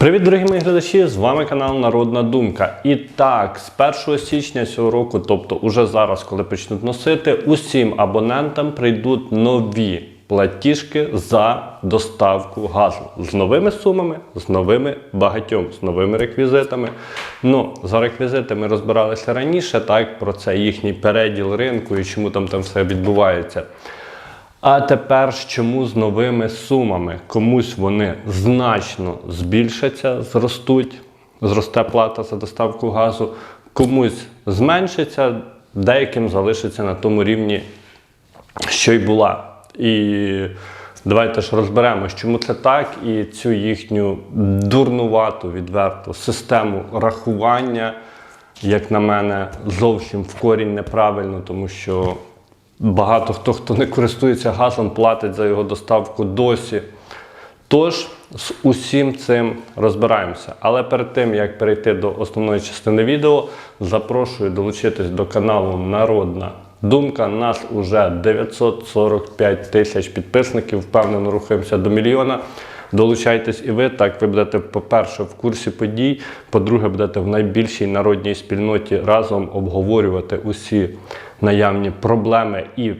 Привіт, дорогі мої глядачі! З вами канал Народна Думка. І так, з 1 січня цього року, тобто уже зараз, коли почнуть носити, усім абонентам прийдуть нові платіжки за доставку газу з новими сумами, з новими багатьом, з новими реквізитами. Ну, за реквізити ми розбиралися раніше, так, про це їхній переділ ринку і чому там, там все відбувається. А тепер чому з новими сумами? Комусь вони значно збільшаться, зростуть, зросте плата за доставку газу, комусь зменшиться, деяким залишиться на тому рівні, що й була. І давайте ж розберемось, чому це так, і цю їхню дурнувату, відверту систему рахування, як на мене, зовсім в корінь неправильно, тому що багато хто, хто не користується газом, платить за його доставку досі. Тож з усім цим розбираємося. Але перед тим як перейти до основної частини відео, запрошую долучитись до каналу Народна Думка. Нас уже 945 тисяч підписників. Впевнено, рухаємося до мільйона. Долучайтесь і ви. Так ви будете, по-перше, в курсі подій. По-друге, будете в найбільшій народній спільноті разом обговорювати усі наявні проблеми і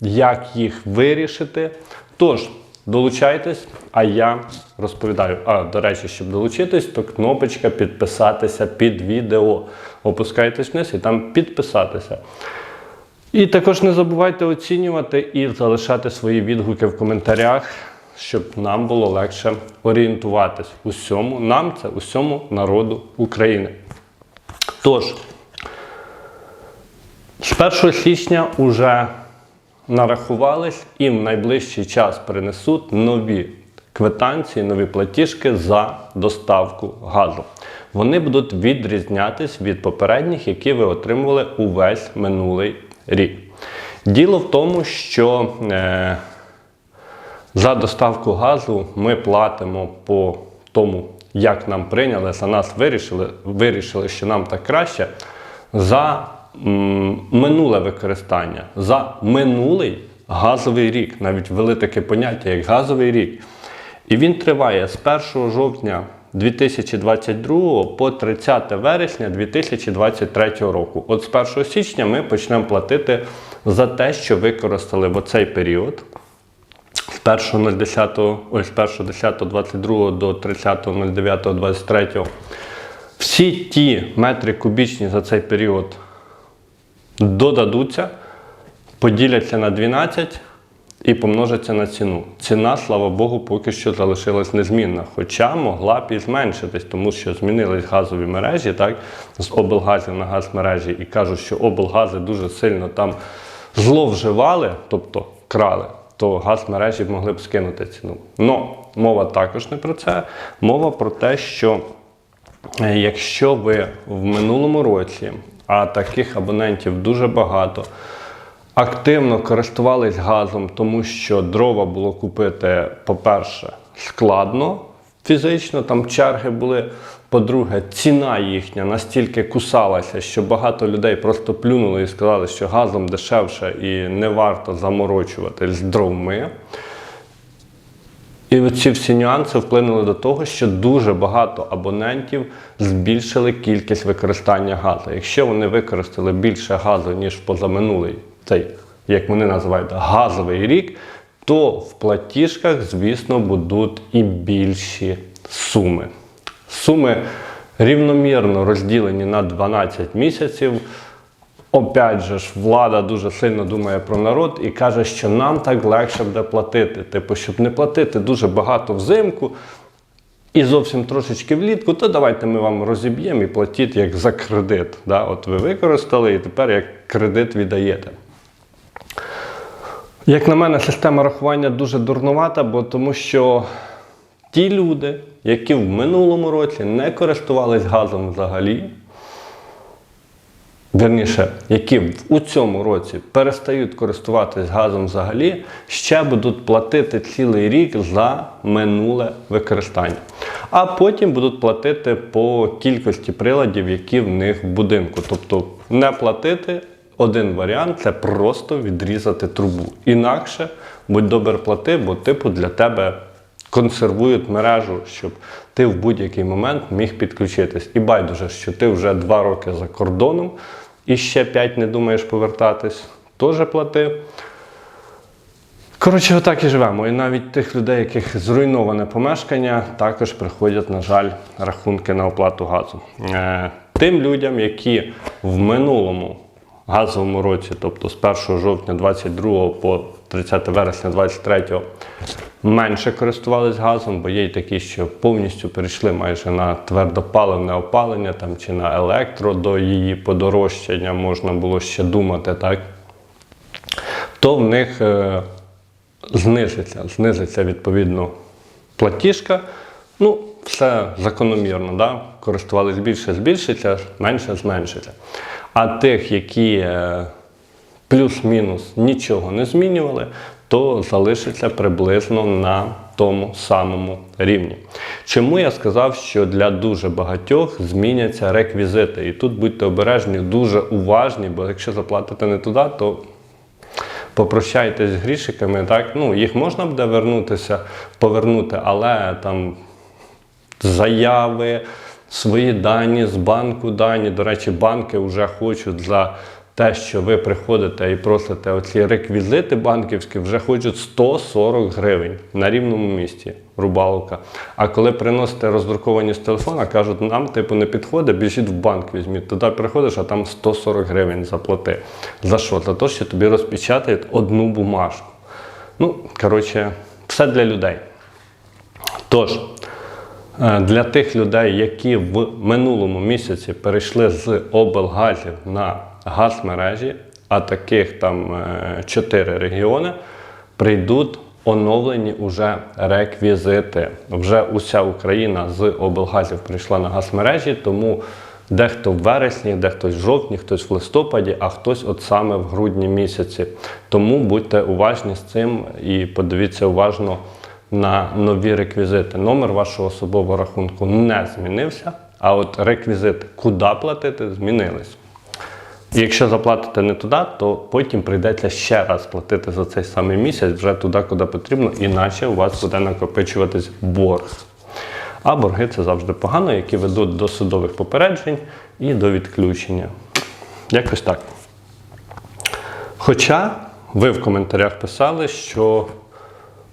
як їх вирішити. Тож, долучайтесь, а я розповідаю. А, до речі, щоб долучитись, то кнопочка підписатися під відео. Опускайтесь вниз і там підписатися. І також не забувайте оцінювати і залишати свої відгуки в коментарях, щоб нам було легше орієнтуватись усьому, нам це усьому народу України. Тож, з 1 січня вже нарахувались і в найближчий час принесуть нові квитанції, нові платіжки за доставку газу. Вони будуть відрізнятись від попередніх, які ви отримували увесь минулий рік. Діло в тому, що е, за доставку газу ми платимо по тому, як нам прийняли, за нас вирішили, вирішили, що нам так краще, за минуле використання, за минулий газовий рік. Навіть ввели таке поняття, як газовий рік. І він триває з 1 жовтня 2022 по 30 вересня 2023 року. От з 1 січня ми почнемо платити за те, що використали в оцей період. З 1.10, ой, з 1.10.22 до 30.09.23 всі ті метри кубічні за цей період додадуться, поділяться на 12 і помножаться на ціну. Ціна, слава Богу, поки що залишилась незмінна, хоча могла і зменшитись, тому що змінились газові мережі, так, з облгазів на газмережі, і кажуть, що облгази дуже сильно там зловживали, тобто крали, то газмережі могли б скинути ціну. Но мова також не про це. Мова про те, що е, якщо ви в минулому році, а таких абонентів дуже багато, активно користувались газом, тому що дрова було купити, по-перше, складно фізично, там черги були. По-друге, ціна їхня настільки кусалася, що багато людей просто плюнули і сказали, що газом дешевше і не варто заморочуватись з дровми. І ці всі нюанси вплинули до того, що дуже багато абонентів збільшили кількість використання газу. Якщо вони використали більше газу, ніж позаминулий цей, як вони називають, газовий рік, то в платіжках, звісно, будуть і більші суми. Суми рівномірно розділені на 12 місяців. Опять же ж, влада дуже сильно думає про народ і каже, що нам так легше буде платити. Типу, щоб не платити дуже багато взимку і зовсім трошечки влітку, то давайте ми вам розіб'ємо і платіть як за кредит. Да? От ви використали і тепер як кредит віддаєте. Як на мене, система рахування дуже дурнувата, бо тому що ті люди, які в минулому році не користувались газом взагалі, Верніше, які у цьому році перестають користуватись газом взагалі, ще будуть платити цілий рік за минуле використання. А потім будуть платити по кількості приладів, які в них в будинку. Тобто не платити один варіант це просто відрізати трубу. Інакше будь добре плати, бо типу для тебе консервують мережу, щоб ти в будь-який момент міг підключитись. І байдуже, що ти вже два роки за кордоном і ще п'ять не думаєш повертатись, теж плати. Коротше, отак і живемо. І навіть тих людей, яких зруйноване помешкання, також приходять, на жаль, рахунки на оплату газу. Е, тим людям, які в минулому газовому році, тобто з 1 жовтня 22 по 30 вересня 23 менше користувались газом, бо є й такі, що повністю перейшли майже на твердопаливне опалення там, чи на електро до її подорожчання можна було ще думати, так? то в них е, знизиться, знизиться відповідно платіжка. Ну, все закономірно, да? користувались більше, збільшиться, менше зменшиться. А тих, які е, плюс-мінус нічого не змінювали, то залишиться приблизно на тому самому рівні. Чому я сказав, що для дуже багатьох зміняться реквізити? І тут будьте обережні, дуже уважні, бо якщо заплатите не туди, то попрощайтесь з грішиками, так? Ну, їх можна буде вернутися, повернути, але там заяви, свої дані з банку дані. До речі, банки вже хочуть за те, що ви приходите і просите оці реквізити банківські, вже хочуть 140 гривень на рівному місці. Рубалка. А коли приносите роздруковані з телефона, кажуть, нам типу не підходить, біжіть в банк візьміть. Туди приходиш, а там 140 гривень заплати. За що? За те, що тобі розпечатають одну бумажку. Ну, коротше, все для людей. Тож, е, для тих людей, які в минулому місяці перейшли з облгазів на газмережі, а таких там 4 регіони, прийдуть оновлені уже реквізити. Вже уся Україна з облгазів прийшла на газмережі, тому дехто в вересні, дехто в жовтні, хтось в листопаді, а хтось от саме в грудні місяці. Тому будьте уважні з цим і подивіться уважно на нові реквізити. Номер вашого особового рахунку не змінився, а от реквізити, куди платити, змінились. І якщо заплатите не туди, то потім прийдеться ще раз платити за цей самий місяць вже туди, куди потрібно, іначе у вас буде накопичуватись борг. А борги це завжди погано, які ведуть до судових попереджень і до відключення. Якось так. Хоча ви в коментарях писали, що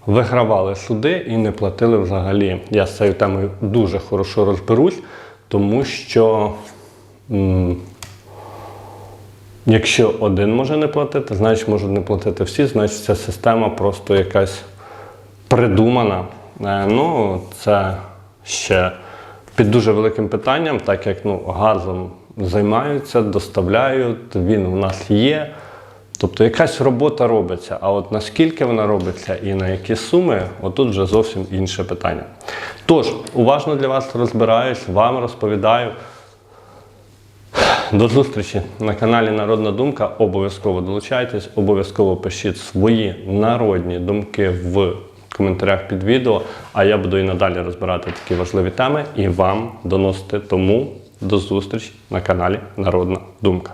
вигравали суди і не платили взагалі. Я з цією темою дуже хорошо розберусь, тому що. м, Якщо один може не платити, значить можуть не платити всі, значить ця система просто якась придумана. Е, Ну, це ще під дуже великим питанням, так як ну, газом займаються, доставляють, він у нас є. Тобто якась робота робиться, а от наскільки вона робиться і на які суми, отут вже зовсім інше питання. Тож, уважно для вас розбираюсь, вам розповідаю. До зустрічі на каналі Народна Думка. Обов'язково долучайтесь, обов'язково пишіть свої народні думки в коментарях під відео. А я буду і надалі розбирати такі важливі теми і вам доносити. Тому до зустрічі на каналі Народна Думка.